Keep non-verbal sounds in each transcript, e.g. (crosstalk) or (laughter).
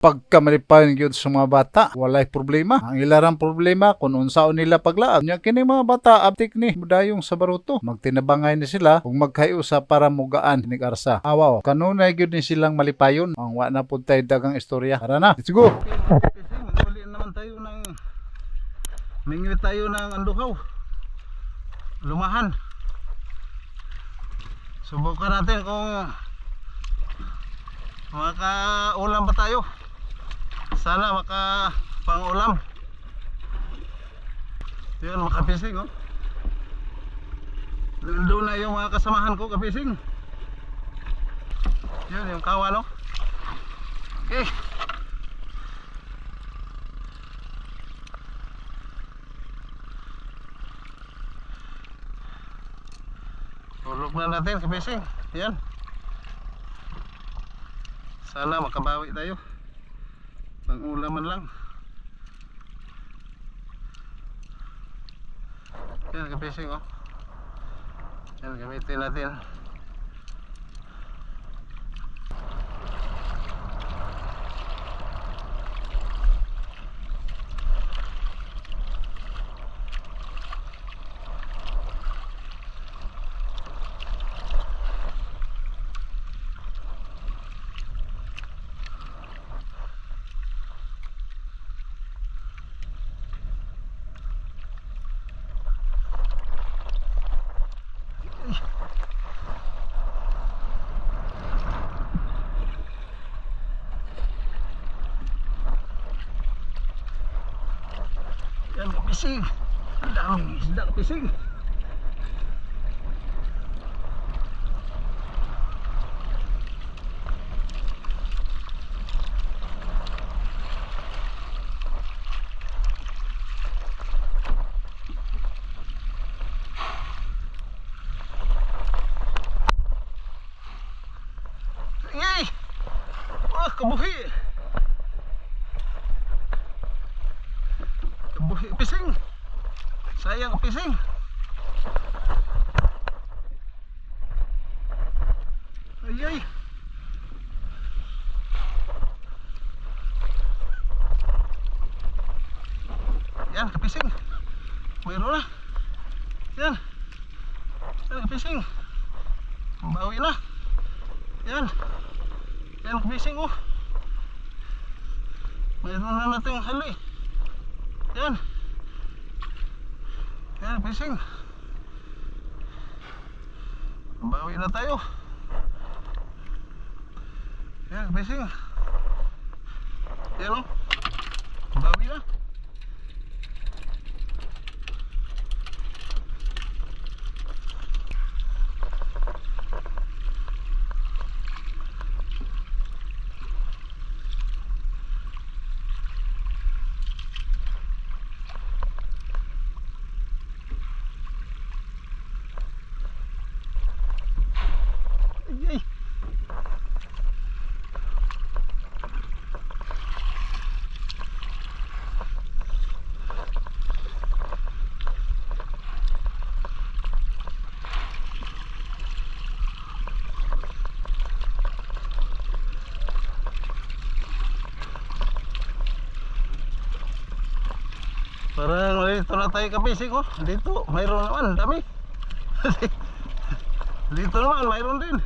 pagka malipayon gyud sa mga bata. Walay problema. Ang ilarang problema kung unsaon nila paglaag. Nya kini mga bata aptik ni mudayong sa baruto. Magtinabangay ni sila kung magkayusa para mugaan ni Arsa awaw kanunay gyud ni silang malipayon. Ang wa na pud tay dagang istorya. Tara na let's go! Uli naman tayo ng Mingi tayo ng anduhaw Lumahan. Subukan natin kung Makaulam ba tayo Sana maka pangulam Yun makapising oh Doon na yung mga kasamahan ko kapising Yun yung kawan oh Okay Tulog na natin kabising. Yan. Sana makabawi tayo. Pang ulaman lang. Yan kabising oh. Yan gamitin natin. Yan kapising. Ang daming isda kapising. Yay! Wah, kabuhi! Kabuhi pising! Sayang ang pising! Ayay! Yan, kapising! Mayroon na! Yan! Yan, kapising! Bawi na! Yan! Yan, kapising oh! Mayroon na natin hali! Yan! Yan, fishing. Bawi na tayo. Yan, fishing. Yan o. Bawi na. Ay, ay. Parang dito na tayo kapising oh. Dito, mayroon naman, dami. (laughs) dito naman, mayroon din.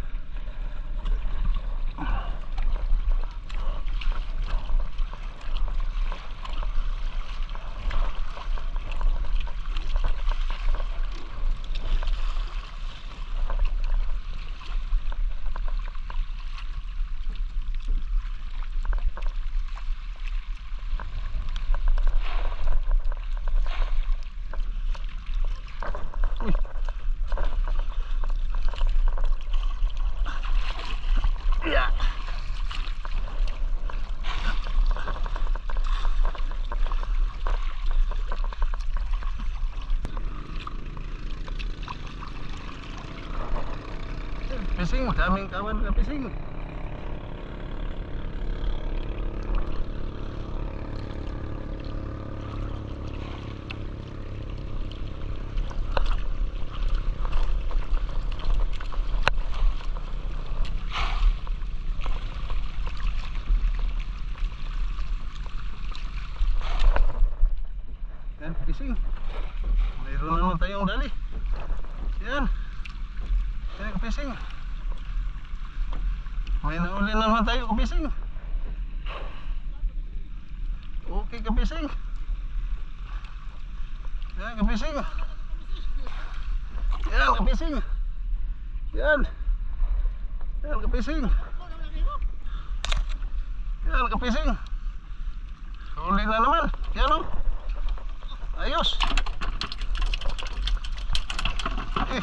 Ya. Pising, daming kawan na pising. Kapising. Mayroon na naman tayong dali. Yan. Yan kapising. May nauli na naman tayo kapising. Okay kapising. Yan kapising. Yan kapising. Yan. Yan kapising. Yan kapising. Huli na naman. Yan o. Ayos. Eh.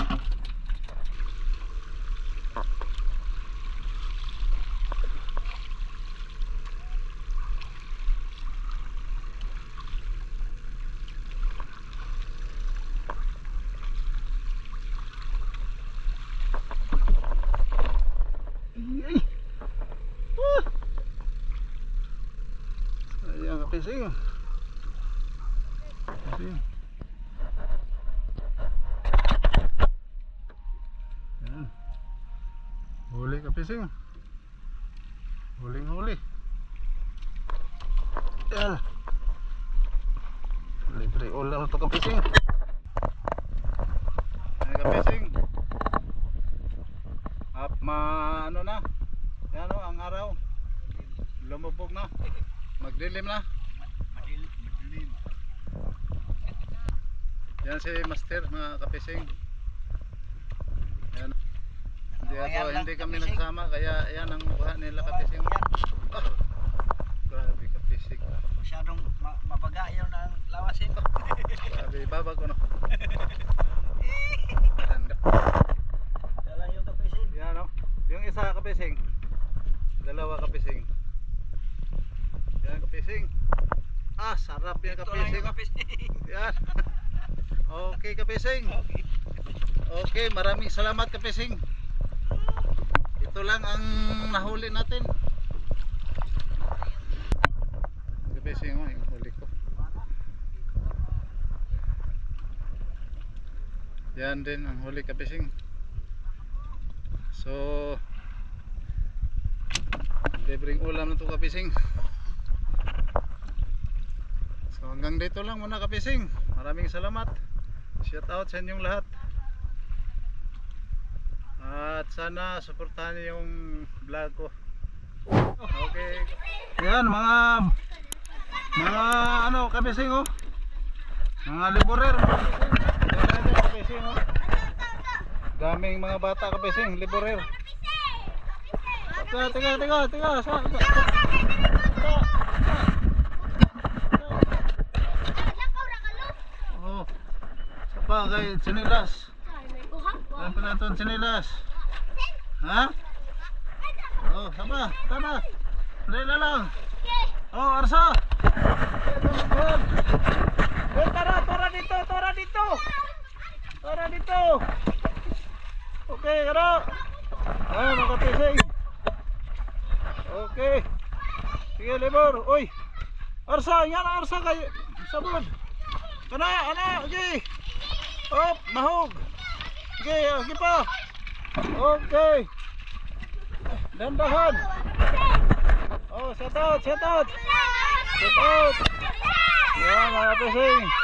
Ay. Ah. Ayan, kapising. Kapising. Yan. Kapising. Huling huli. Yan. Libre ulam to kapising. Yan kapising. Up ma ano na? Yan o, ang araw. Lumubog na. Magdilim na. Madilim. Yan si Master, mga kapising. Yan. Oh, yan lang, hindi kami kapising. nagsama, kaya yan ang mukha nila kapising. Ah, grabe kapising. Masyadong ma mabaga yun ang lawasin. Grabe, babag ko no. Tanda. (laughs) Dala yung kapisin. Yan no. Yung isa kapising. Dalawa kapising. Yan kapising. Ah, sarap yung Ito kapising. (laughs) Yan. Okay kapising. Okay, maraming salamat kapising. Ito lang ang nahuli natin. Kapising mo, yung huli ko. Yan din ang huli kapising. So, libreng ulam na to kapising. So hanggang dito lang muna kapising. Maraming salamat. Shout out sa inyong lahat. At sana suportahan niyo yung vlog ko. Okay. Yan mga mga ano kapising oh. Mga yan kapising oh. Daming mga bata kapising, liburer. Teka, teka, teka, teka. Sa, sa, sa, Oh. Sa pa kay sinilas. Ano pa natin sinilas? Ha? Oh, sapa, tara. Dali na lang. Oh, arsa. Oh, tara, tara dito, tara dito. Tara dito. Okay, tara. Ah, makapising. Okay. Sige, libor. Uy. Arsa, yan arsa kay sabon. Kana, ana, okay. Op, mahog. Okay, okay pa. Okay. Dandahan. Oh, shout out, shout out. Shout out. Yan, mga pising.